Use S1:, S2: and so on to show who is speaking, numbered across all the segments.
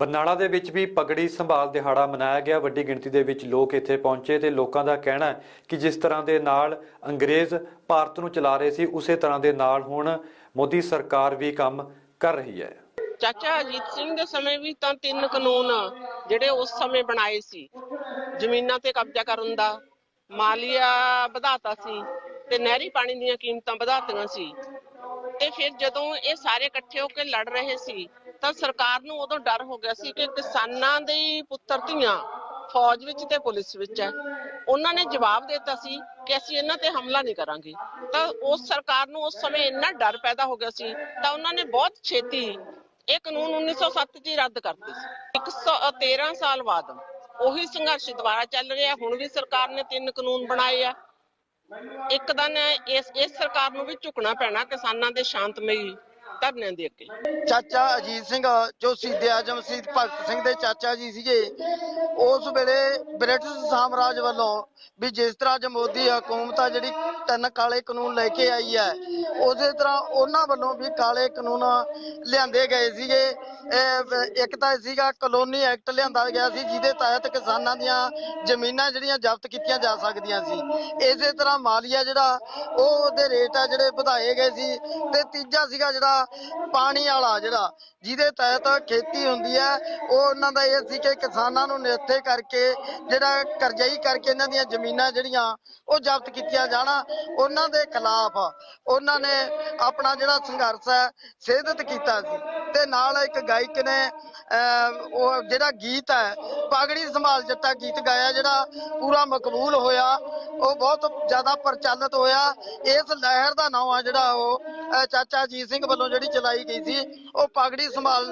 S1: ਬਰਨਾਲਾ ਦੇ ਵਿੱਚ ਵੀ ਪਗੜੀ ਸੰਭਾਲ ਦਿਹਾੜਾ ਮਨਾਇਆ ਗਿਆ। ਵੱਡੀ ਗਿਣਤੀ ਦੇ ਵਿੱਚ ਲੋਕ ਇੱਥੇ ਪਹੁੰਚੇ ਤੇ ਲੋਕਾਂ ਦਾ ਕਹਿਣਾ ਹੈ ਕਿ ਜਿਸ ਤਰ੍ਹਾਂ ਦੇ ਨਾਲ ਅੰਗਰੇਜ਼ ਭਾਰਤ ਨੂੰ ਚਲਾ ਰਹੇ ਸੀ, ਉਸੇ ਤਰ੍ਹਾਂ ਦੇ ਨਾਲ ਹੁਣ ਮੋਦੀ ਸਰਕਾਰ ਵੀ ਕੰਮ ਕਰ ਰਹੀ ਹੈ।
S2: ਚਾਚਾ ਅਜੀਤ ਸਿੰਘ ਦੇ ਸਮੇਂ ਵੀ ਤਾਂ ਤਿੰਨ ਕਾਨੂੰਨ ਜਿਹੜੇ ਉਸ ਸਮੇਂ ਬਣਾਏ ਸੀ। ਜ਼ਮੀਨਾਂ ਤੇ ਕਬਜ਼ਾ ਕਰਨ ਦਾ, ਮਾਲੀਆ ਵਧਾਤਾ ਸੀ ਤੇ ਨਹਿਰੀ ਪਾਣੀ ਦੀਆਂ ਕੀਮਤਾਂ ਵਧਾਤੀਆਂ ਸੀ। ਤੇ ਫਿਰ ਜਦੋਂ ਇਹ ਸਾਰੇ ਇਕੱਠੇ ਹੋ ਕੇ ਲੜ ਰਹੇ ਸੀ ਤਾਂ ਸਰਕਾਰ ਨੂੰ ਉਦੋਂ ਡਰ ਹੋ ਗਿਆ ਸੀ ਕਿ ਕਿਸਾਨਾਂ ਦੇ ਪੁੱਤਰ ਧੀਆਂ ਫੌਜ ਵਿੱਚ ਤੇ ਪੁਲਿਸ ਵਿੱਚ ਹੈ। ਉਹਨਾਂ ਨੇ ਜਵਾਬ ਦਿੱਤਾ ਸੀ ਕਿ ਅਸੀਂ ਇਹਨਾਂ ਤੇ ਹਮਲਾ ਨਹੀਂ ਕਰਾਂਗੇ। ਤਾਂ ਉਸ ਸਰਕਾਰ ਨੂੰ ਉਸ ਸਮੇਂ ਇੰਨਾ ਡਰ ਪੈਦਾ ਹੋ ਗਿਆ ਸੀ, ਤਾਂ ਉਹਨਾਂ ਨੇ ਬਹੁਤ ਛੇਤੀ ਇਹ ਕਾਨੂੰਨ 1907 ਚ ਹੀ ਰੱਦ ਕਰਤੇ ਸੀ। 113 ਸਾਲ ਬਾਅਦ ਉਹੀ ਸੰਘਰਸ਼ ਦੁਬਾਰਾ ਚੱਲ ਰਿਹਾ, ਹੁਣ ਵੀ ਸਰਕਾਰ ਨੇ ਤਿੰਨ ਕਾਨੂੰਨ ਬਣਾਏ ਆ। ਇੱਕ ਦਿਨ ਇਸ ਇਸ ਸਰਕਾਰ ਨੂੰ ਵੀ ਝੁਕਣਾ ਪੈਣਾ ਕਿਸਾਨਾਂ ਦੇ ਸ਼ਾਂਤਮਈ ਧਰਨਿਆਂ ਦੇ ਅੱਗੇ।
S3: ਚਾਚਾ ਅਜੀਤ ਸਿੰਘ, ਜੋ ਸ਼ਹੀਦ ਆਜਮ ਸ਼ਹੀਦ ਭਗਤ ਸਿੰਘ ਦੇ ਚਾਚਾ ਜੀ ਸੀਗੇ, ਉਸ ਵੇਲੇ ਬ੍ਰਿਟਿਸ਼ ਸਾਮਰਾਜ ਵੱਲੋਂ ਵੀ ਜਿਸ ਤਰ੍ਹਾਂ ਅੱਜ ਮੋਦੀ ਹਕੂਮਤ ਆ ਜਿਹੜੀ ਤਿੰਨ ਕਾਲੇ ਕਾਨੂੰਨ ਲੈ ਕੇ ਆਈ ਹੈ, ਉਸੇ ਤਰ੍ਹਾਂ ਉਹਨਾਂ ਵੱਲੋਂ ਵੀ ਕਾਲੇ ਕਾਨੂੰਨ ਲਿਆਂਦੇ ਗਏ ਸੀਗੇ। ਇੱਕ ਤਾਂ ਸੀਗਾ ਕਲੋਨੀ ਐਕਟ ਲਿਆਂਦਾ ਗਿਆ ਸੀ, ਜਿਹਦੇ ਤਹਿਤ ਕਿਸਾਨਾਂ ਦੀਆਂ ਜ਼ਮੀਨਾਂ ਜਿਹੜੀਆਂ ਜ਼ਬਤ ਕੀਤੀਆਂ ਜਾ ਸਕਦੀਆਂ ਸੀ। ਇਸੇ ਤਰ੍ਹਾਂ ਮਾਲੀਆ ਜਿਹੜਾ, ਉਹ ਉਹਦੇ ਰੇਟ ਆ ਜਿਹੜੇ ਵਧਾਏ ਗਏ ਸੀ। ਤੇ ਤੀਜਾ ਸੀਗਾ ਜਿਹੜਾ ਪਾਣੀ ਵਾਲਾ ਜਿਹੜਾ ਜਿਹਦੇ ਤਹਿਤ ਖੇਤੀ ਹੁੰਦੀ ਹੈ ਉਹ ਉਹਨਾਂ ਦਾ ਇਹ ਸੀ ਕਿ ਕਿਸਾਨਾਂ ਨੂੰ ਨਿਹੱਥੇ ਕਰਕੇ ਜਿਹੜਾ ਕਰਜ਼ਾਈ ਕਰਕੇ ਇਹਨਾਂ ਦੀਆਂ ਜ਼ਮੀਨਾਂ ਜਿਹੜੀਆਂ ਉਹ ਜ਼ਬਤ ਕੀਤੀਆਂ ਜਾਣਾ। ਉਹਨਾਂ ਦੇ ਖਿਲਾਫ ਉਹਨਾਂ ਨੇ ਆਪਣਾ ਜਿਹੜਾ ਸੰਘਰਸ਼ ਹੈ ਸਿਹਦਤ ਕੀਤਾ ਸੀ। ਤੇ ਨਾਲ ਇੱਕ ਗਾਇਕ ਨੇ ਅਹ, ਉਹ ਜਿਹੜਾ ਗੀਤ ਹੈ ਪਾਗੜੀ ਸੰਭਾਲ ਜੱਟਾ ਗੀਤ ਗਾਇਆ ਜਿਹੜਾ ਪੂਰਾ ਮਕਬੂਲ ਹੋਇਆ ਉਹ ਬਹੁਤ ਜ਼ਿਆਦਾ ਪ੍ਰਚਲਿਤ ਹੋਇਆ। ਇਸ ਲਹਿਰ ਦਾ ਨਾਮ ਆ ਜਿਹੜਾ ਉਹ ਚਾਚਾ ਅਜੀਤ ਸਿੰਘ ਵੱਲੋਂ ਜਿਹੜੀ ਚਲਾਈ ਗਈ ਸੀ, ਉਹ ਪਾਗੜੀ ਸੰਭਾਲ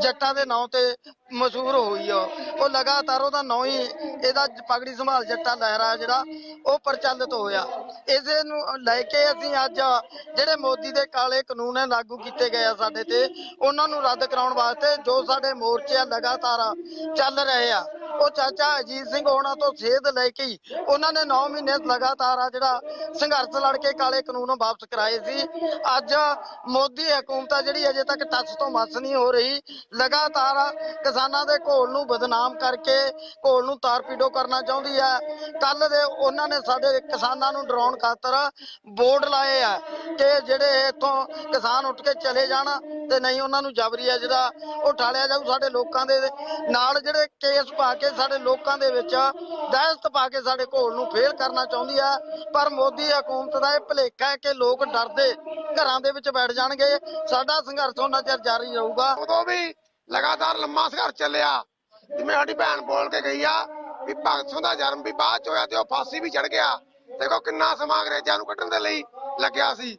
S3: ਜੱਟਾਂ ਦੇ ਨਾਂ ਤੇ ਮਸ਼ਹੂਰ ਹੋਈ ਆ। ਉਹ ਲਗਾਤਾਰ ਉਹਦਾ ਨਾਂ ਹੀ ਇਹਦਾ ਪਾਗੜੀ ਸੰਭਾਲ ਜੱਟਾਂ ਲਹਿਰਾ ਜਿਹੜਾ, ਉਹ ਪ੍ਰਚਲਿਤ ਹੋਇਆ। ਇਸੇ ਨੂੰ ਲੈ ਕੇ ਅਸੀਂ ਅੱਜ ਜਿਹੜੇ ਮੋਦੀ ਦੇ ਕਾਲੇ ਕਾਨੂੰਨ ਹੈ, ਲਾਗੂ ਕੀਤੇ ਗਏ ਆ ਸਾਡੇ ਤੇ, ਉਹਨਾਂ ਨੂੰ ਰੱਦ ਕਰਾਉਣ ਵਾਸਤੇ ਜੋ ਸਾਡੇ ਮੋਰਚੇ ਆ, ਲਗਾਤਾਰ ਚੱਲ ਰਹੇ ਆ। ਉਹ ਚਾਚਾ ਅਜੀਤ ਸਿੰਘ ਹੋਣਾ ਤੋਂ ਸੇਧ ਲੈ ਕੇ ਹੀ ਉਹਨਾਂ ਨੇ 9 ਮਹੀਨੇ ਲਗਾਤਾਰ ਆ ਜਿਹੜਾ ਸੰਘਰਸ਼ ਲੜ ਕੇ ਕਾਲੇ ਕਾਨੂੰਨ ਵਾਪਸ ਕਰਾਏ ਸੀ। ਅੱਜ ਮੋਦੀ ਹਕੂਮਤ ਆ ਜਿਹੜੀ ਅਜੇ ਤੱਕ ਟੱਚ ਤੋਂ ਮੱਸ ਨਹੀਂ ਹੋ ਰਹੀ। ਲਗਾਤਾਰ ਕਿਸਾਨਾਂ ਦੇ ਘੋਲ ਨੂੰ ਬਦਨਾਮ ਕਰਕੇ ਘੋਲ ਨੂੰ ਤਾਰਪੀਡੋ ਕਰਨਾ ਚਾਹੁੰਦੀ ਹੈ ਕੱਲ ਦੇ ਉਹਨਾਂ ਨੇ ਸਾਡੇ ਕਿਸਾਨਾਂ ਨੂੰ ਡਰਾਉਣ ਖਾਤਰ ਬੋਰਡ ਲਾਏ ਆ ਕਿ ਜਿਹੜੇ ਇੱਥੋਂ ਕਿਸਾਨ ਉੱਠ ਕੇ ਚਲੇ ਜਾਣ ਤੇ ਨਹੀਂ ਉਹਨਾਂ ਨੂੰ ਜਬਰੀ ਆ ਜਿਹੜਾ ਉਹ ਠਾਲਿਆ ਜਾਊ ਸਾਡੇ ਲੋਕਾਂ ਦੇ ਨਾਲ ਜਿਹੜੇ ਕੇਸ ਪਾ ਕੇ ਸਾਡੇ ਲੋਕਾਂ ਦੇ ਵਿੱਚ ਦਹਿਸ਼ਤ ਪਾ ਕੇ ਸਾਡੇ ਘੋਲ ਨੂੰ ਫੇਲ ਕਰਨਾ ਚਾਹੁੰਦੀ ਆ। ਪਰ ਮੋਦੀ ਹਕੂਮਤ ਦਾ ਇਹ ਭਲੇਖਾ ਹੈ ਕਿ ਲੋਕ ਡਰਦੇ ਘਰਾਂ ਦੇ ਵਿੱਚ ਬੈਠ ਜਾਣਗੇ। ਸਾਡਾ ਸੰਘਰਸ਼ ਉਹਨਾਂ ਚਿਰ ਜਾਰੀ ਰਹੂਗਾ।
S4: ਉਦੋਂ ਵੀ ਲਗਾਤਾਰ ਲੰਮਾ ਸੰਘਰਸ਼ ਚੱਲਿਆ। ਜਿਵੇਂ ਸਾਡੀ ਭੈਣ ਬੋਲ ਕੇ ਗਈ ਆ ਵੀ ਭਗਤ ਸਿੰਘ ਦਾ ਜਨਮ ਵੀ ਬਾਅਦ ਚ ਹੋਇਆ ਤੇ ਉਹ ਫਾਂਸੀ ਵੀ ਚੜ ਗਿਆ। ਦੇਖੋ ਕਿੰਨਾ ਸਮਾਂ ਅੰਗਰੇਜ਼ਾਂ ਨੂੰ ਕੱਢਣ ਦੇ ਲਈ ਲੱਗਿਆ ਸੀ।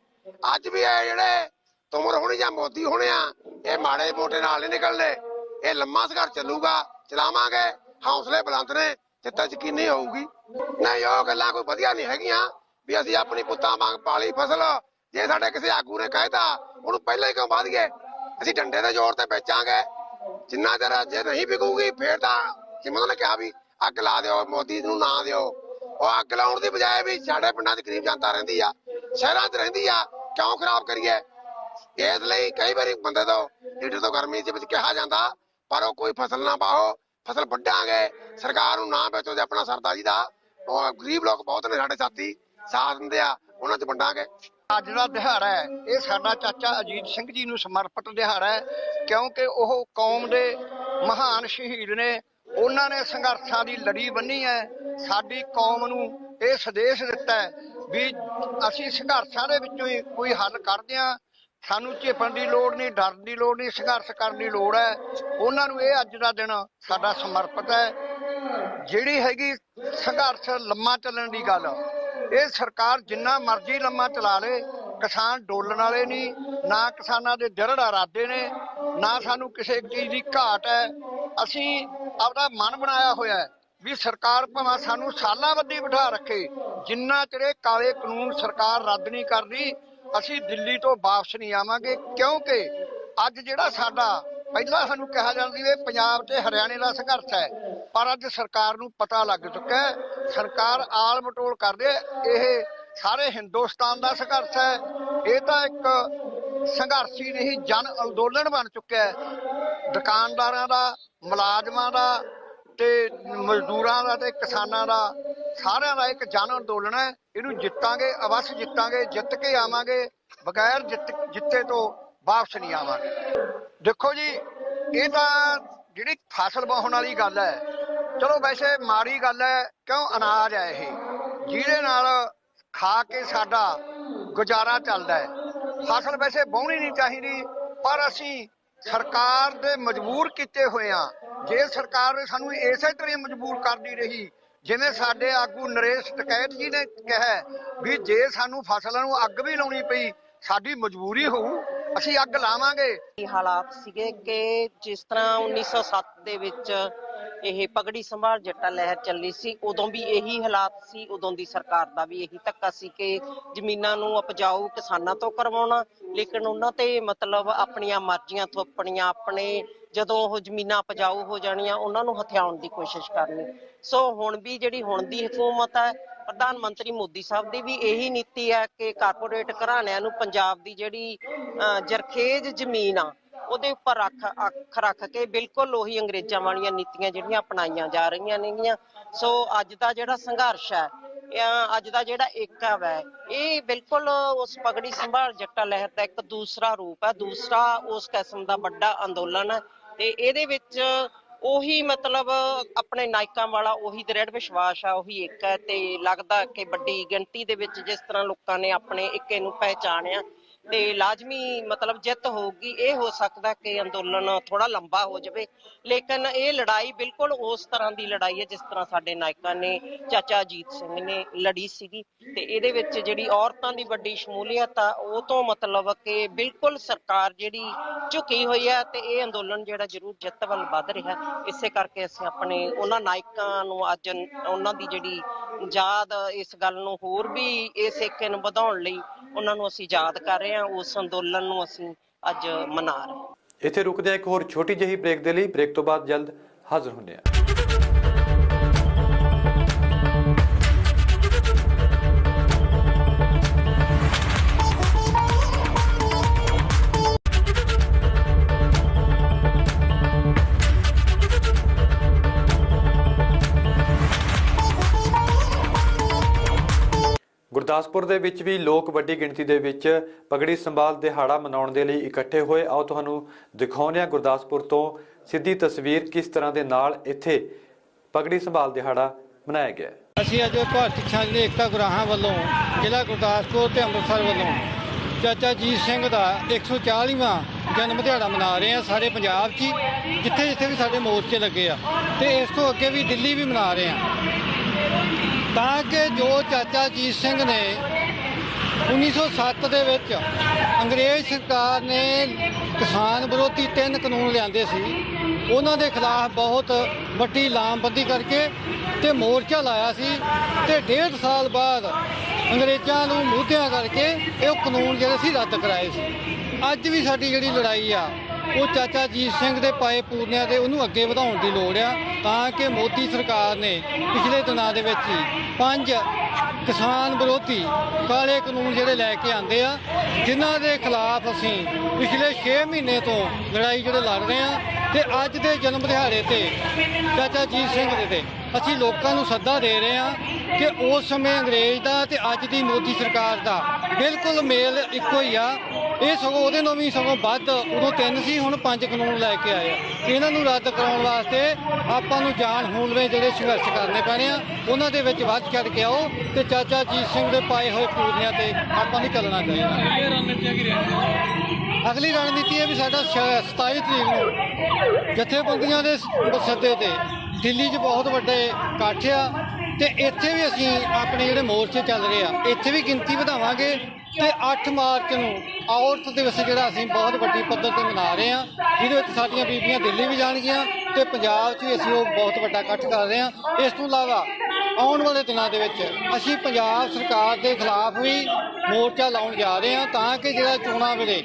S4: ਅੱਜ ਵੀ ਇਹ ਜਿਹੜੇ ਤੁਮਰ ਹੋਣੀ ਜਾਂ ਮੋਦੀ ਹੋਣੇ ਆ, ਇਹ ਮਾੜੇ ਮੋਟੇ ਨਾਲ ਨਹੀਂ ਨਿਕਲਦੇ। ਇਹ ਲੰਮਾ ਸੰਘਰਸ਼ ਚੱਲੂਗਾ। ਚਲਾਵਾਂਗੇ। ਹੌਸਲੇ ਬੁਲੰਦ ਨੇ ਜਿੱਤ ਯਕੀਨੀ ਹੋਊਗੀ। ਨਹੀਂ, ਉਹ ਗੱਲਾਂ ਕੋਈ ਵਧੀਆ ਨਹੀਂ ਹੈਗੀਆਂ, ਵੀ ਅਸੀਂ ਆਪਣੀ ਪੁੱਤਾਂ ਵਾਂਗ ਪਾਲੀ ਫਸਲ, ਜੇ ਸਾਡੇ ਕਿਸੇ ਆਗੂ ਨੇ ਕਹਿਤਾ ਉਹਨੂੰ ਪਹਿਲਾਂ ਹੀ ਕਿਉਂ ਵਧ ਅਸੀਂ ਡੰਡੇ ਦੇ ਜ਼ੋਰ ਤੇ ਵੇਚਾਂਗੇ। ਜਿੰਨਾ ਚਿਰ ਜੇ ਨਹੀਂ ਵਿਕੂਗੀ, ਫੇਰ ਤਾਂ ਜਿਵੇਂ ਨੇ ਕਿਹਾ ਵੀ ਅੱਗ ਲਾ ਦਿਓ, ਮੋਦੀ ਨੂੰ ਨਾ ਦਿਓ। ਉਹ ਅੱਗ ਲਾਉਣ ਦੀ ਬਜਾਏ ਵੀ ਸਾਡੇ ਪਿੰਡਾਂ ਦੀ ਗਰੀਬ ਜਨਤਾ ਰਹਿੰਦੀ ਆ, ਸ਼ਹਿਰਾਂ 'ਚ ਰਹਿੰਦੀ ਆ, ਕਿਉਂ ਖਰਾਬ ਕਰੀਏ? ਇਸ ਲਈ ਕਈ ਵਾਰੀ ਬੰਦੇ ਤੋਂ, ਲੀਡਰ ਤੋਂ ਗਰਮੀ ਦੇ ਵਿੱਚ ਕਿਹਾ ਜਾਂਦਾ, ਪਰ ਉਹ ਕੋਈ ਫਸਲ ਨਾ ਪਾਓ ਫਸਲ ਵੱਢਾਂਗੇ। ਸਰਕਾਰ ਨੂੰ ਨਾ ਵੇਚੋ ਤੇ ਆਪਣਾ ਸਰਦਾ ਜੀ ਦਾ। ਉਹ ਗਰੀਬ ਲੋਕ ਬਹੁਤ ਨੇ ਸਾਡੇ ਸਾਥੀ। ਸਾਥ ਦਿੰਦੇ ਆ, ਉਹਨਾਂ 'ਚ ਵੰਡਾਂਗੇ।
S3: ਅੱਜ ਦਾ ਦਿਹਾੜਾ ਹੈ, ਇਹ ਸਾਡਾ ਚਾਚਾ ਅਜੀਤ ਸਿੰਘ ਜੀ ਨੂੰ ਸਮਰਪਿਤ ਦਿਹਾੜਾ ਹੈ, ਕਿਉਂਕਿ ਉਹ ਕੌਮ ਦੇ ਮਹਾਨ ਸ਼ਹੀਦ ਨੇ। ਉਹਨਾਂ ਨੇ ਸੰਘਰਸ਼ਾਂ ਦੀ ਲੜੀ ਬੰਨੀ ਹੈ। ਸਾਡੀ ਕੌਮ ਨੂੰ ਇਹ ਸੰਦੇਸ਼ ਦਿੱਤਾ ਵੀ ਅਸੀਂ ਸੰਘਰਸ਼ਾਂ ਦੇ ਵਿੱਚੋਂ ਹੀ ਕੋਈ ਹੱਲ ਕੱਢਦੇ ਹਾਂ। ਸਾਨੂੰ ਝੇਪਣ ਦੀ ਲੋੜ ਨਹੀਂ, ਡਰਨ ਦੀ ਲੋੜ ਨਹੀਂ, ਸੰਘਰਸ਼ ਕਰਨ ਦੀ ਲੋੜ ਹੈ। ਉਹਨਾਂ ਨੂੰ ਇਹ ਅੱਜ ਦਾ ਦਿਨ ਸਾਡਾ ਸਮਰਪਿਤ ਹੈ। ਜਿਹੜੀ ਹੈਗੀ ਸੰਘਰਸ਼ ਲੰਮਾ ਚੱਲਣ ਦੀ ਗੱਲ, ਇਹ ਸਰਕਾਰ ਜਿੰਨਾ ਮਰਜ਼ੀ ਲੰਮਾ ਚਲਾ ਲੇ, ਕਿਸਾਨ ਡੋਲਣ ਵਾਲੇ ਨਹੀਂ, ਨਾ ਕਿਸਾਨਾਂ ਦੇ ਦਰੜ ਇਰਾਦੇ ਨੇ, ਨਾ ਸਾਨੂੰ ਕਿਸੇ ਚੀਜ਼ ਦੀ ਘਾਟ ਹੈ। ਅਸੀਂ ਆਪਦਾ ਮਨ ਬਣਾਇਆ ਹੋਇਆ ਹੈ ਵੀ ਸਰਕਾਰ ਭਾਵੇਂ ਸਾਨੂੰ ਸਾਲਾਂ ਬੱਧੀ ਬਿਠਾ ਰੱਖੇ, ਜਿੰਨਾ ਚਿਰ ਇਹ ਕਾਲੇ ਕਾਨੂੰਨ ਸਰਕਾਰ ਰੱਦ ਨਹੀਂ ਕਰਦੀ ਅਸੀਂ ਦਿੱਲੀ ਤੋਂ ਵਾਪਸ ਨਹੀਂ ਆਵਾਂਗੇ, ਕਿਉਂਕਿ ਅੱਜ ਜਿਹੜਾ ਸਾਡਾ, ਪਹਿਲਾਂ ਸਾਨੂੰ ਕਿਹਾ ਜਾਂਦੀ ਸੀ ਵੀ ਪੰਜਾਬ ਤੇ ਹਰਿਆਣੇ ਦਾ ਸੰਘਰਸ਼ ਹੈ, ਪਰ ਅੱਜ ਸਰਕਾਰ ਨੂੰ ਪਤਾ ਲੱਗ ਚੁੱਕਾ ਹੈ, ਸਰਕਾਰ ਆਲ ਮਟੋਲ ਕਰਦੇ ਇਹ ਸਾਰੇ ਹਿੰਦੁਸਤਾਨ ਦਾ ਸੰਘਰਸ਼ ਹੈ, ਇਹ ਤਾਂ ਇੱਕ ਸੰਘਰਸ਼ੀ ਨਹੀਂ, ਜਨ ਅੰਦੋਲਨ ਬਣ ਚੁੱਕਿਆ ਹੈ, ਦੁਕਾਨਦਾਰਾਂ ਦਾ, ਮੁਲਾਜ਼ਮਾਂ ਦਾ ਤੇ ਮਜ਼ਦੂਰਾਂ ਦਾ ਤੇ ਕਿਸਾਨਾਂ ਦਾ ਸਾਰਿਆਂ ਦਾ ਇੱਕ ਜਨ ਅੰਦੋਲਨ ਹੈ। ਇਹਨੂੰ ਜਿੱਤਾਂਗੇ, ਅਵਸ਼ ਜਿੱਤਾਂਗੇ, ਜਿੱਤ ਕੇ ਆਵਾਂਗੇ, ਬਗੈਰ ਜਿੱਤ, ਜਿੱਤੇ ਤੋਂ ਵਾਪਸ ਨਹੀਂ ਆਵਾਂਗੇ। ਦੇਖੋ ਜੀ, ਇਹ ਤਾਂ ਜਿਹੜੀ ਫਸਲ ਵਾਹਣ ਵਾਲੀ ਗੱਲ ਹੈ, ਚਲੋ ਵੈਸੇ ਮਾੜੀ ਗੱਲ ਹੈ, ਕਿਉਂ ਅਨਾਜ ਹੈ ਇਹ? ਜਿਹਦੇ ਨਾਲ ਖਾ ਕੇ ਸਾਡਾ ਗੁਜ਼ਾਰਾ ਚੱਲਦਾ ਹੈ। ਫਸਲ ਵੈਸੇ ਬਹੁਣੀ ਨਹੀਂ ਚਾਹੀਦੀ, ਪਰ ਅਸੀਂ ਸਰਕਾਰ ਦੇ ਮਜਬੂਰ ਕੀਤੇ ਹੋਏ ਆ ਜੇ ਸਰਕਾਰ ਨੇ ਸਾਨੂੰ ਇਸੇ ਤਰ੍ਹਾਂ ਮਜਬੂਰ ਕਰਦੀ ਰਹੀ ਜਿਵੇਂ ਸਾਡੇ ਆਗੂ ਨਰੇਸ਼ ਟਕੈਤ ਜੀ ਨੇ ਕਿਹਾ ਵੀ ਜੇ ਸਾਨੂੰ ਫਸਲਾਂ ਨੂੰ ਅੱਗ ਵੀ ਲਾਉਣੀ ਪਈ, ਸਾਡੀ ਮਜਬੂਰੀ ਹੋਊ, ਅਸੀਂ ਅੱਗ ਲਾਵਾਂਗੇ।
S5: ਇਹ ਹਾਲਾਤ ਸੀਗੇ ਕਿ ਜਿਸ ਤਰ੍ਹਾਂ 1907 ਦੇ ਵਿੱਚ ਇਹ ਪਗੜੀ ਸੰਭਾਲ ਜੱਟਾ ਲਹਿਰ ਚੱਲੀ ਸੀ, ਉਦੋਂ ਵੀ ਇਹੀ ਹਾਲਾਤ ਸੀ, ਉਦੋਂ ਦੀ ਸਰਕਾਰ ਦਾ ਵੀ ਇਹੀ ਧੱਕਾ ਸੀ ਕਿ ਜ਼ਮੀਨਾਂ ਨੂੰ ਉਪਜਾਊ ਕਿਸਾਨਾਂ ਤੋਂ ਕਰਵਾਉਣਾ, ਲੇਕਿਨ ਉਹਨਾਂ ਤੇ ਮਤਲਬ ਆਪਣੀਆਂ ਮਰਜ਼ੀਆਂ ਥੋਪਣੀਆਂ, ਆਪਣੇ ਜਦੋਂ ਉਹ ਜ਼ਮੀਨਾਂ ਉਪਜਾਊ ਹੋ ਜਾਣੀਆਂ, ਉਹਨਾਂ ਨੂੰ ਹਥਿਆਉਣ ਦੀ ਕੋਸ਼ਿਸ਼ ਕਰਨੀ। ਸੋ ਹੁਣ ਵੀ ਜਿਹੜੀ ਹੁਣ ਦੀ ਹਕੂਮਤ ਹੈ, ਪ੍ਰਧਾਨ ਮੰਤਰੀ ਮੋਦੀ ਸਾਹਿਬ ਦੀ ਵੀ ਇਹੀ ਨੀਤੀ ਹੈ ਕਿ ਕਾਰਪੋਰੇਟ ਘਰਾਣਿਆਂ ਨੂੰ ਪੰਜਾਬ ਦੀ ਜਿਹੜੀ ਜਰਖੇਜ਼ ਜ਼ਮੀਨ ਆ, ਉਹਦੇ ਉੱਪਰ ਰੱਖ, ਅੱਖ ਰੱਖ ਕੇ ਬਿਲਕੁਲ ਉਹੀ ਅੰਗਰੇਜ਼ਾਂ ਵਾਲੀਆਂ ਨੀਤੀਆਂ ਜਿਹੜੀਆਂ ਅਪਣਾਈਆਂ ਜਾ ਰਹੀਆਂ ਨੇਗੀਆਂ। ਸੋ ਅੱਜ ਦਾ ਜਿਹੜਾ ਸੰਘਰਸ਼ ਹੈ ਅੱਜ ਦਾ ਜਿਹੜਾ ਏਕਾ ਹੈ ਇਹ ਬਿਲਕੁਲ ਉਸ ਪਗੜੀ ਸੰਭਾਲ ਜੱਟਾ ਲਹਿਰ ਦਾ ਇੱਕ ਦੂਸਰਾ ਰੂਪ ਹੈ। ਦੂਸਰਾ ਉਸ ਕਿਸਮ ਦਾ ਵੱਡਾ ਅੰਦੋਲਨ ਹੈ। ਤੇ ਇਹਦੇ ਵਿੱਚ ਉਹੀ ਮਤਲਬ ਆਪਣੇ ਨਾਇਕਾਂ ਵਾਲਾ ਉਹੀ ਦ੍ਰਿੜ ਵਿਸ਼ਵਾਸ ਆ, ਉਹੀ ਇੱਕ ਹੈ ਤੇ ਲੱਗਦਾ ਕਿ ਵੱਡੀ ਗਿਣਤੀ ਦੇ ਵਿੱਚ ਜਿਸ ਤਰ੍ਹਾਂ ਲੋਕਾਂ ਨੇ ਆਪਣੇ ਇੱਕੇ ਨੂੰ ਪਹਿਚਾਣਿਆ। ਤੇ ਲਾਜ਼ਮੀ ਮਤਲਬ ਜਿੱਤ ਹੋਊਗੀ, ਇਹ ਹੋ ਸਕਦਾ ਕਿ ਅੰਦੋਲਨ ਥੋੜਾ ਲੰਬਾ ਹੋ ਜਾਵੇ। ਲੇਕਿਨ ਇਹ ਲੜਾਈ ਬਿਲਕੁਲ ਉਸ ਤਰ੍ਹਾਂ ਦੀ ਲੜਾਈ ਹੈ, ਜਿਸ ਤਰ੍ਹਾਂ ਸਾਡੇ ਨਾਇਕਾਂ ਨੇ, ਚਾਚਾ ਅਜੀਤ ਸਿੰਘ ਨੇ ਲੜੀ ਸੀਗੀ। ਤੇ ਇਹਦੇ ਵਿੱਚ ਜਿਹੜੀ ਔਰਤਾਂ ਦੀ ਵੱਡੀ ਸ਼ਮੂਲੀਅਤ ਆ, ਉਹ ਤੋਂ ਮਤਲਬ ਕਿ ਬਿਲਕੁਲ ਸਰਕਾਰ ਜਿਹੜੀ ਝੁਕੀ ਹੋਈ ਹੈ ਤੇ ਇਹ ਅੰਦੋਲਨ ਜਿਹੜਾ ਜ਼ਰੂਰ ਜਿੱਤ ਵੱਲ ਵੱਧ ਰਿਹਾ। ਇਸੇ ਕਰਕੇ ਅਸੀਂ ਆਪਣੇ ਉਹਨਾਂ ਨਾਇਕਾਂ ਨੂੰ ਅੱਜ ਉਹਨਾਂ ਦੀ ਜਿਹੜੀ ਯਾਦ ਇਸ ਗੱਲ ਨੂੰ ਹੋਰ ਵੀ ਇਸ ਏਕੇ ਨੂੰ ਵਧਾਉਣ ਲਈ ਉਹਨਾਂ ਨੂੰ ਅਸੀਂ ਯਾਦ ਕਰ ਰਹੇ ਹਾਂ। ਉਸ ਅੰਦੋਲਨ ਨੂੰ ਅਸੀਂ ਅੱਜ ਮਨਾ ਰਹੇ ਹਾਂ।
S1: ਇੱਥੇ ਰੁਕਦੇ ਹਾਂ ਇੱਕ ਹੋਰ ਛੋਟੀ ਜਿਹੀ ਬ੍ਰੇਕ ਦੇ ਲਈ ਬ੍ਰੇਕ ਤੋਂ ਬਾਅਦ ਜਲਦ ਹਾਜ਼ਰ ਹੁੰਦੇ ਹਾਂ। ਗੁਰਦਾਸਪੁਰ ਦੇ ਵਿੱਚ ਵੀ ਲੋਕ ਵੱਡੀ ਗਿਣਤੀ ਦੇ ਵਿੱਚ ਪਗੜੀ ਸੰਭਾਲ ਦਿਹਾੜਾ ਮਨਾਉਣ ਦੇ ਲਈ ਇਕੱਠੇ ਹੋਏ। ਆਓ ਤੁਹਾਨੂੰ ਦਿਖਾਉਂਦੇ ਹਾਂ ਗੁਰਦਾਸਪੁਰ ਤੋਂ ਸਿੱਧੀ ਤਸਵੀਰ ਕਿਸ ਤਰ੍ਹਾਂ ਦੇ ਨਾਲ ਇੱਥੇ ਪਗੜੀ ਸੰਭਾਲ ਦਿਹਾੜਾ ਮਨਾਇਆ ਗਿਆ
S6: ਅਸੀਂ ਅੱਜ ਭਾਰਤੀ ਕਿਸਾਨ ਏਕਤਾ ਗੁਰਾਹਾਂ ਵੱਲੋਂ ਜ਼ਿਲ੍ਹਾ ਗੁਰਦਾਸਪੁਰ ਤੇ ਅੰਮ੍ਰਿਤਸਰ ਵੱਲੋਂ ਚਾਚਾ ਜੀਤ ਸਿੰਘ ਦਾ 140ਵਾਂ ਜਨਮ ਦਿਹਾੜਾ ਮਨਾ ਰਹੇ ਹਾਂ ਸਾਰੇ ਪੰਜਾਬ 'ਚ ਹੀ, ਜਿੱਥੇ ਜਿੱਥੇ ਵੀ ਸਾਡੇ ਮੋਰਚੇ ਲੱਗੇ ਆ। ਤੇ ਇਸ ਤੋਂ ਅੱਗੇ ਵੀ ਦਿੱਲੀ ਵੀ ਮਨਾ ਰਹੇ ਹਾਂ। ਤਾਂ ਕਿ ਜੋ ਚਾਚਾ ਜੀਤ ਸਿੰਘ ਨੇ 1907 ਦੇ ਵਿੱਚ ਅੰਗਰੇਜ਼ ਸਰਕਾਰ ਨੇ ਕਿਸਾਨ ਵਿਰੋਧੀ ਤਿੰਨ ਕਾਨੂੰਨ ਲਿਆਂਦੇ ਸੀ। ਉਹਨਾਂ ਦੇ ਖਿਲਾਫ ਬਹੁਤ ਵੱਡੀ ਲਾਮਬੰਦੀ ਕਰਕੇ ਤੇ ਮੋਰਚਾ ਲਾਇਆ ਸੀ ਤੇ ਡੇਢ ਸਾਲ ਬਾਅਦ ਅੰਗਰੇਜ਼ਾਂ ਨੂੰ ਮੂਧਿਆਂ ਕਰਕੇ ਇਹ ਕਾਨੂੰਨ ਜਿਹੜੇ ਸੀ ਰੱਦ ਕਰਾਏ ਸੀ। ਅੱਜ ਵੀ ਸਾਡੀ ਜਿਹੜੀ ਲੜਾਈ ਆ ਉਹ ਚਾਚਾ ਜੀਤ ਸਿੰਘ ਦੇ ਪਾਏ ਪੂਰਨਿਆਂ ਦੇ ਉਹਨੂੰ ਅੱਗੇ ਵਧਾਉਣ ਦੀ ਲੋੜ ਆ, ਤਾਂ ਕਿ ਮੋਦੀ ਸਰਕਾਰ ਨੇ ਪਿਛਲੇ ਦਿਨਾਂ ਦੇ ਵਿੱਚ ਹੀ ਪੰਜ ਕਿਸਾਨ ਵਿਰੋਧੀ ਕਾਲੇ ਕਾਨੂੰਨ ਜਿਹੜੇ ਲੈ ਕੇ ਆਂਦੇ ਆ, ਜਿਨ੍ਹਾਂ ਦੇ ਖਿਲਾਫ ਅਸੀਂ ਪਿਛਲੇ 6 ਮਹੀਨੇ ਤੋਂ ਲੜਾਈ ਜਿਹੜੇ ਲੜ ਰਹੇ ਆ, ਤੇ ਅੱਜ ਦੇ ਜਨਮ ਦਿਹਾੜੇ ਤੇ ਚਾਚਾ ਜੀਤ ਸਿੰਘ ਦੇ ਤੇ ਅਸੀਂ ਲੋਕਾਂ ਨੂੰ ਸੱਦਾ ਦੇ ਰਹੇ ਆ ਕਿ ਉਸ ਸਮੇਂ ਅੰਗਰੇਜ਼ ਦਾ ਤੇ ਅੱਜ ਦੀ ਮੋਦੀ ਸਰਕਾਰ ਦਾ ਬਿਲਕੁਲ ਮੇਲ ਇੱਕੋ ਹੀ ਆ। ਇਹ ਸਗੋਂ ਉਹਦੇ ਨਾਲੋਂ ਵੀ ਸਗੋਂ ਵੱਧ ਉਦੋਂ ਤਿੰਨ ਸੀ ਹੁਣ ਪੰਜ ਕਾਨੂੰਨ ਲੈ ਕੇ ਆਏ ਆ। ਇਹਨਾਂ ਨੂੰ ਰੱਦ ਕਰਾਉਣ ਵਾਸਤੇ ਆਪਾਂ ਨੂੰ ਜਾਨ ਹੂਣਵੇਂ ਜਿਹੜੇ ਸੰਘਰਸ਼ ਕਰਨੇ ਪੈਣੇ ਆ ਉਹਨਾਂ ਦੇ ਵਿੱਚ ਵੱਧ ਚੜ ਕੇ ਆਓ ਤੇ ਚਾਚਾ ਜੀਤ ਸਿੰਘ ਦੇ ਪਾਏ ਹੋਏ ਪੂਰਨਿਆਂ ਤੇ ਆਪਾਂ ਨੂੰ ਚੱਲਣਾ ਚਾਹੀਦਾ। ਅਗਲੀ ਰਣਨੀਤੀ ਹੈ ਵੀ ਸਾਡਾ ਸ਼- 27 ਤਰੀਕ ਨੂੰ ਜਥੇਬੰਦੀਆਂ ਦੇ ਸੱਦੇ ਤੇ ਦਿੱਲੀ 'ਚ ਬਹੁਤ ਵੱਡੇ ਇਕੱਠ ਆ ਤੇ ਇੱਥੇ ਵੀ ਅਸੀਂ ਆਪਣੇ ਜਿਹੜੇ ਮੋਰਚੇ ਚੱਲ ਰਹੇ ਆ ਇੱਥੇ ਵੀ ਗਿਣਤੀ ਵਧਾਵਾਂਗੇ ਤੇ 8 ਮਾਰਚ ਨੂੰ ਔਰਤ ਦਿਵਸ ਜਿਹੜਾ ਅਸੀਂ ਬਹੁਤ ਵੱਡੀ ਪੱਧਰ ਤੇ ਮਨਾ ਰਹੇ ਹਾਂ, ਜਿਹਦੇ ਵਿੱਚ ਸਾਡੀਆਂ ਬੀਬੀਆਂ ਦਿੱਲੀ ਵੀ ਜਾਣਗੀਆਂ ਤੇ ਪੰਜਾਬ 'ਚ ਵੀ ਅਸੀਂ ਉਹ ਬਹੁਤ ਵੱਡਾ ਇਕੱਠ ਕਰ ਰਹੇ ਹਾਂ। ਇਸ ਤੋਂ ਇਲਾਵਾ ਆਉਣ ਵਾਲੇ ਦਿਨਾਂ ਦੇ ਵਿੱਚ ਅਸੀਂ ਪੰਜਾਬ ਸਰਕਾਰ ਦੇ ਖਿਲਾਫ ਵੀ ਮੋਰਚਾ ਲਾਉਣ ਜਾ ਰਹੇ ਹਾਂ ਤਾਂ ਕਿ ਜਿਹੜਾ ਚੋਣਾਂ ਵੇਲੇ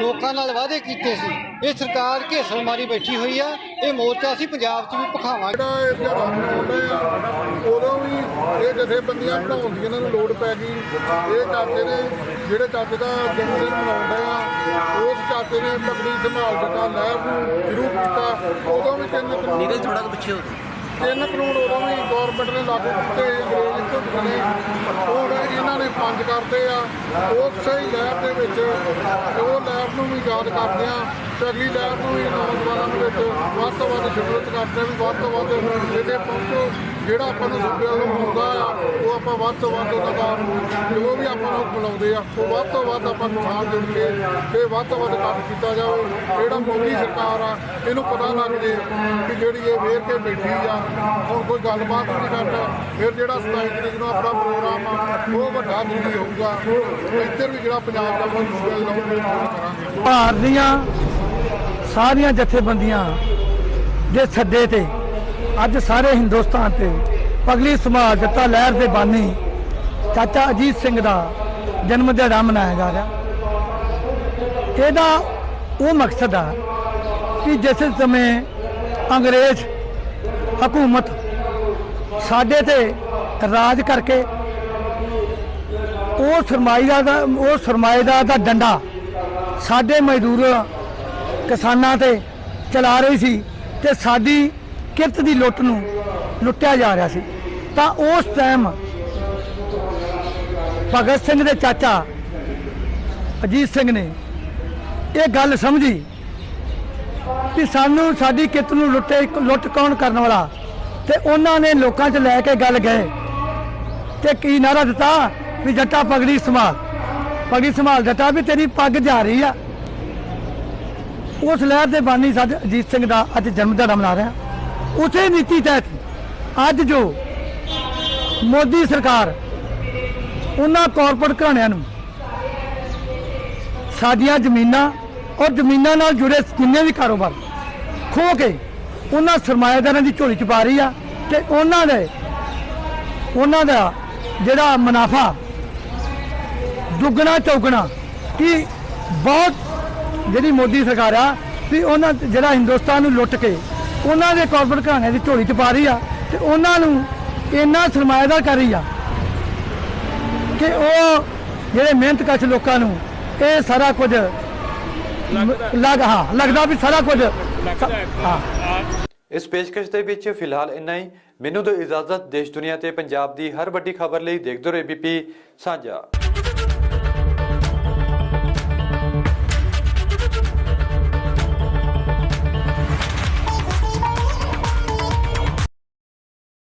S6: ਲੋਕਾਂ ਨਾਲ ਵਾਅਦੇ ਕੀਤੇ ਸੀ ਇਹ ਸਰਕਾਰ ਘੇਸਲ ਮਾਰੀ ਬੈਠੀ ਹੋਈ ਆ ਇਹ ਮੋਰਚਾ ਅਸੀਂ ਪੰਜਾਬ 'ਚ ਵੀ ਭਖਾਵਾਂਗੇ।
S7: ਜਿਹੜਾ ਇਹ ਦਿਹਾੜਾ ਮਨਾਉਂਦੇ ਆ ਉਦੋਂ ਵੀ ਇਹ ਜਥੇਬੰਦੀਆਂ ਬਣਾਉਣ ਦੀ ਇਹਨਾਂ ਨੂੰ ਲੋੜ ਪੈ ਗਈ। ਇਹ ਚਾਚੇ ਨੇ ਜਿਹੜੇ ਚਾਚੇ ਦਾ ਜਨਮ ਦਿਨ ਮਨਾਉਂਦੇ ਆ ਉਸ ਚਾਚੇ ਨੇ ਪਗੜੀ ਸੰਭਾਲ ਜੱਟਾ ਲਹਿਰ ਨੂੰ ਸ਼ੁਰੂ ਕੀਤਾ ਉਦੋਂ ਵੀ ਤਿੰਨ
S8: ਨਿਕਲ ਥੋੜਾ ਕੁ ਪਿੱਛੇ ਹੋ।
S7: ਤਿੰਨ ਕਰੋੜ ਉਦੋਂ ਵੀ ਗਵਰਨਮੈਂਟ ਨੇ ਲਾਗੂ ਕੀਤੇ ਅੰਗਰੇਜ਼ ਝੁੱਟ ਨੇ ਹੁਣ ਇਹਨਾਂ ਨੇ ਪੰਜ ਕਰਤੇ ਆ ਉਸੇ ਹੀ ਲਹਿਰ ਦੇ ਵਿੱਚ, ਉਹ ਲੈਬ ਨੂੰ ਵੀ ਯਾਦ ਕਰਦੇ ਆ ਤੇ ਅਗਲੀ ਲਹਿਰ ਨੂੰ ਵੀ ਨੌਜਵਾਨਾਂ ਦੇ ਵਿੱਚ ਵੱਧ ਤੋਂ ਵੱਧ ਸ਼ਿਰਕਤ ਕਰਦੇ ਆ ਵੀ ਵੱਧ ਤੋਂ ਵੱਧ ਇਹਦੇ ਪਹੁੰਚੋ। ਜਿਹੜਾ ਆਪਾਂ ਨੂੰ ਸੁਪਿਆ ਨੂੰ ਹੁੰਦਾ ਆ, ਉਹ ਆਪਾਂ ਵੱਧ ਤੋਂ ਵੱਧ ਉਹਨਾਂ ਦਾ ਜੋ ਵੀ ਆਪਾਂ ਨੂੰ ਬੁਲਾਉਂਦੇ ਆ, ਉਹ ਵੱਧ ਤੋਂ ਵੱਧ ਆਪਾਂ ਨੂੰ ਨਾਲ ਜੁੜ ਕੇ ਤੇ ਵੱਧ ਤੋਂ ਵੱਧ ਕੰਮ ਕੀਤਾ ਜਾਵੇ। ਜਿਹੜਾ ਮੋਦੀ ਸਰਕਾਰ ਆ, ਇਹਨੂੰ ਪਤਾ ਲੱਗ ਜੇ ਕਿ ਜਿਹੜੀ ਇਹ ਵੇਰ ਕੇ ਬੈਠੀ ਆ, ਹੁਣ ਕੋਈ ਗੱਲਬਾਤ ਨਹੀਂ ਕਰਦਾ ਫਿਰ ਜਿਹੜਾ 27 ਤਰੀਕ ਨੂੰ ਆਪਣਾ ਪ੍ਰੋਗਰਾਮ ਆ, ਉਹ ਵੱਡਾ ਦਿੱਲੀ ਹੋਊਗਾ ਇੱਧਰ ਵੀ ਜਿਹੜਾ ਪੰਜਾਬ ਦਾ ਕੋਈ ਸੂਬਾ ਲਾਉਂਦੇ ਕਰਾਂਗੇ।
S9: ਭਾਰਤ ਦੀਆਂ ਸਾਰੀਆਂ ਜਥੇਬੰਦੀਆਂ ਦੇ ਸੱਦੇ ਤੇ ਅੱਜ ਸਾਰੇ ਹਿੰਦੁਸਤਾਨ ਤੇ ਪਗਲੀ ਸੰਭਾਲ ਜੱਟਾ ਲਹਿਰ ਦੇ ਬਾਨੀ ਚਾਚਾ ਅਜੀਤ ਸਿੰਘ ਦਾ ਜਨਮ ਦਿਹਾੜਾ ਮਨਾਇਆ ਜਾ ਰਿਹਾ। ਇਹਦਾ ਉਹ ਮਕਸਦ ਆ ਕਿ ਜਿਸ ਸਮੇਂ ਅੰਗਰੇਜ਼ ਹਕੂਮਤ ਸਾਡੇ ਤੇ ਰਾਜ ਕਰਕੇ ਉਹ ਸਰਮਾਏਦਾਰ ਦਾ ਉਹ ਸਰਮਾਏਦਾਰ ਦਾ ਡੰਡਾ ਸਾਡੇ ਮਜ਼ਦੂਰ ਕਿਸਾਨਾਂ ਤੇ ਚਲਾ ਰਹੀ ਸੀ ਤੇ ਸਾਡੀ ਕਿਰਤ ਦੀ ਲੁੱਟ ਨੂੰ ਲੁੱਟਿਆ ਜਾ ਰਿਹਾ ਸੀ। ਤਾਂ ਉਸ ਟਾਈਮ ਭਗਤ ਸਿੰਘ ਦੇ ਚਾਚਾ ਅਜੀਤ ਸਿੰਘ ਨੇ ਇਹ ਗੱਲ ਸਮਝੀ ਕਿ ਸਾਨੂੰ ਸਾਡੀ ਕਿਰਤ ਨੂੰ ਲੁੱਟੇ, ਲੁੱਟ ਕੌਣ ਕਰਨ ਵਾਲਾ? ਤੇ ਉਹਨਾਂ ਨੇ ਲੋਕਾਂ 'ਚ ਲੈ ਕੇ ਗੱਲ ਗਏ ਤੇ ਕੀ ਨਾਰਾ ਦਿੱਤਾ ਵੀ ਜੱਟਾ ਪਗੜੀ ਸੰਭਾਲ। ਪਗੜੀ ਸੰਭਾਲ ਜੱਟਾ ਵੀ ਤੇਰੀ ਪੱਗ ਜਾ ਰਹੀ ਆ। ਉਸ ਲਹਿਰ ਦੇ ਬਾਨੀ ਸਾਡੇ ਅਜੀਤ ਸਿੰਘ ਦਾ ਅੱਜ ਜਨਮ ਦਿਹਾੜਾ ਮਨਾ ਰਿਹਾ। ਉਸੇ ਨੀਤੀ ਤਹਿਤ ਅੱਜ ਜੋ ਮੋਦੀ ਸਰਕਾਰ ਉਹਨਾਂ ਕਾਰਪੋਰੇਟ ਘਰਾਣਿਆਂ ਨੂੰ ਸਾਡੀਆਂ ਜ਼ਮੀਨਾਂ ਔਰ ਜ਼ਮੀਨਾਂ ਨਾਲ ਜੁੜੇ ਜਿੰਨੇ ਵੀ ਕਾਰੋਬਾਰ ਖੋ ਕੇ ਉਹਨਾਂ ਸਰਮਾਏਦਾਰਾਂ ਦੀ ਝੋਲੀ ਚ ਪਾ ਰਹੀ ਆ ਤੇ ਉਹਨਾਂ ਦੇ, ਉਹਨਾਂ ਦਾ ਜਿਹੜਾ ਮੁਨਾਫਾ, ਦੁੱਗਣਾ ਚੌਗਣਾ ਕਿ ਬਹੁਤ ਜਿਹੜੀ ਮੋਦੀ ਸਰਕਾਰ ਆ ਵੀ ਉਹਨਾਂ ਜਿਹੜਾ ਹਿੰਦੁਸਤਾਨ ਨੂੰ ਲੁੱਟ ਕੇ ਉਹਨਾਂ ਦੇ ਕਾਰਪੋਰੇਟ ਘਰਾਣਿਆਂ ਦੀ ਝੋਲੀ ਚ ਪਾ ਰਹੀ ਆ ਤੇ ਉਹਨਾਂ ਨੂੰ ਇੰਨਾ ਸਰਮਾਏਦਾਰ ਕਰ ਰਹੀ ਆ ਕਿ ਉਹ ਜਿਹੜੇ ਮਿਹਨਤਕਸ਼ ਲੋਕਾਂ ਨੂੰ ਇਹ ਸਾਰਾ ਕੁਝ ਲੱਗ ਹਾਂ ਲੱਗਦਾ ਵੀ ਸਾਰਾ ਕੁਝ। ਹਾਂ।
S1: ਇਸ ਪੇਸ਼ਕਸ਼ ਦੇ ਵਿੱਚ ਫਿਲਹਾਲ ਇੰਨਾ ਹੀ। ਮੈਨੂੰ ਦਿਓ ਇਜਾਜ਼ਤ ਦੇਸ਼ ਦੁਨੀਆ ਤੇ ਪੰਜਾਬ ਦੀ ਹਰ ਵੱਡੀ ਖਬਰ ਲਈ ਦੇਖਦੇ ਰਹੋ ਏਬੀਪੀ ਸਾਂਝਾ।